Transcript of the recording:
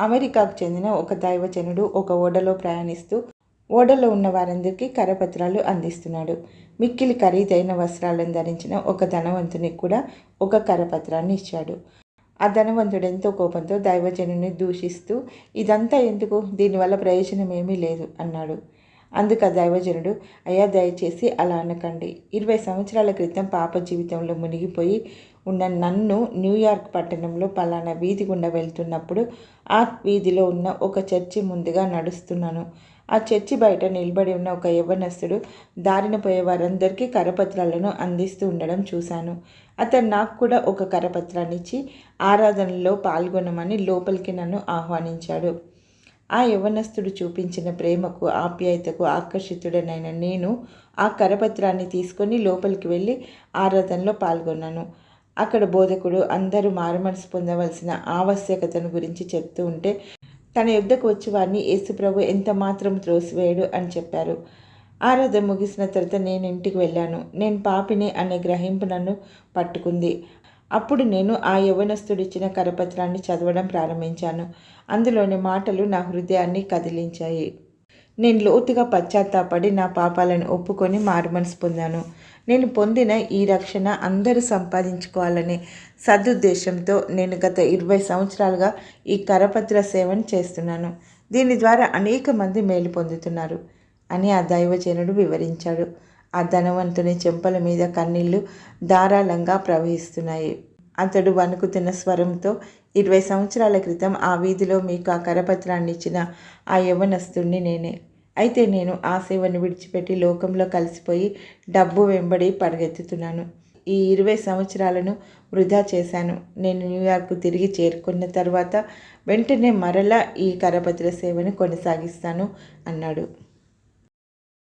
అమెరికాకు చెందిన ఒక దైవజనుడు ఒక ఓడలో ప్రయాణిస్తూ ఓడలో ఉన్న వారందరికీ కరపత్రాలు అందిస్తున్నాడు. మిక్కిలి ఖరీదైన వస్త్రాలను ధరించిన ఒక ధనవంతునికి కూడా ఒక కరపత్రాన్ని ఇచ్చాడు. ఆ ధనవంతుడు ఎంతో కోపంతో దైవజనుని దూషిస్తూ ఇదంతా ఎందుకు? దీనివల్ల ప్రయోజనం ఏమీ లేదు అన్నాడు. అందుకు ఆ దైవజనుడు అయ్యా దయచేసి అలా అనకండి. ఇరవై సంవత్సరాల క్రితం పాప జీవితంలో మునిగిపోయి ఉన్న నన్ను న్యూయార్క్ పట్టణంలో పలానా వీధి గుండా వెళ్తున్నప్పుడు ఆ వీధిలో ఉన్న ఒక చర్చి ముందుగా నడుస్తున్నాను. ఆ చర్చి బయట నిలబడి ఉన్న ఒక యవ్వనస్తుడు దారిన పోయే వారందరికీ కరపత్రాలను అందిస్తూ ఉండడం చూశాను. అతను నాకు కూడా ఒక కరపత్రాన్ని ఇచ్చి ఆరాధనలో పాల్గొనమని లోపలికి నన్ను ఆహ్వానించాడు. ఆ యవనస్తుడు చూపించిన ప్రేమకు ఆప్యాయతకు ఆకర్షితుడనైన నేను ఆ కరపత్రాన్ని తీసుకొని లోపలికి వెళ్ళి ఆరాధనలో పాల్గొన్నాను. అక్కడ బోధకుడు అందరూ మారుమనసు పొందవలసిన ఆవశ్యకతను గురించి చెప్తూ ఉంటే తన యుద్ధకు వచ్చి వారిని యేసుప్రభు ఎంత మాత్రం త్రోసివేయడు అని చెప్పారు. ఆరాధన ముగిసిన తర్వాత నేను ఇంటికి వెళ్ళాను. నేను పాపిని అనే గ్రహింపు నన్ను పట్టుకుంది. అప్పుడు నేను ఆ యవనస్తుడిచ్చిన కరపత్రాన్ని చదవడం ప్రారంభించాను. అందులోని మాటలు నా హృదయాన్ని కదిలించాయి. నేను లోతుగా పశ్చాత్తాపడి నా పాపాలను ఒప్పుకొని మారుమనసు పొందాను. నేను పొందిన ఈ రక్షణ అందరూ సంపాదించుకోవాలనే సదుద్దేశంతో నేను గత ఇరవై సంవత్సరాలుగా ఈ కరపత్ర సేవను చేస్తున్నాను. దీని ద్వారా అనేక మంది మేలు పొందుతున్నారు అని ఆ దైవజనుడు వివరించాడు. ఆ ధనవంతుని చెంపల మీద కన్నీళ్ళు ధారాళంగా ప్రవహిస్తున్నాయి. అతడు వణుకుతున్న స్వరంతో ఇరవై సంవత్సరాల క్రితం ఆ వీధిలో మీకు ఆ కరపత్రాన్ని ఇచ్చిన ఆ యవనస్తుణ్ణి నేనే. అయితే నేను ఆ సేవను విడిచిపెట్టి లోకంలో కలిసిపోయి డబ్బు వెంబడి పరిగెత్తుతున్నాను. ఈ ఇరవై సంవత్సరాలను వృధా చేశాను. నేను న్యూయార్క్ తిరిగి చేరుకున్న తర్వాత వెంటనే మరలా ఈ కరపత్ర సేవను కొనసాగిస్తాను అన్నాడు.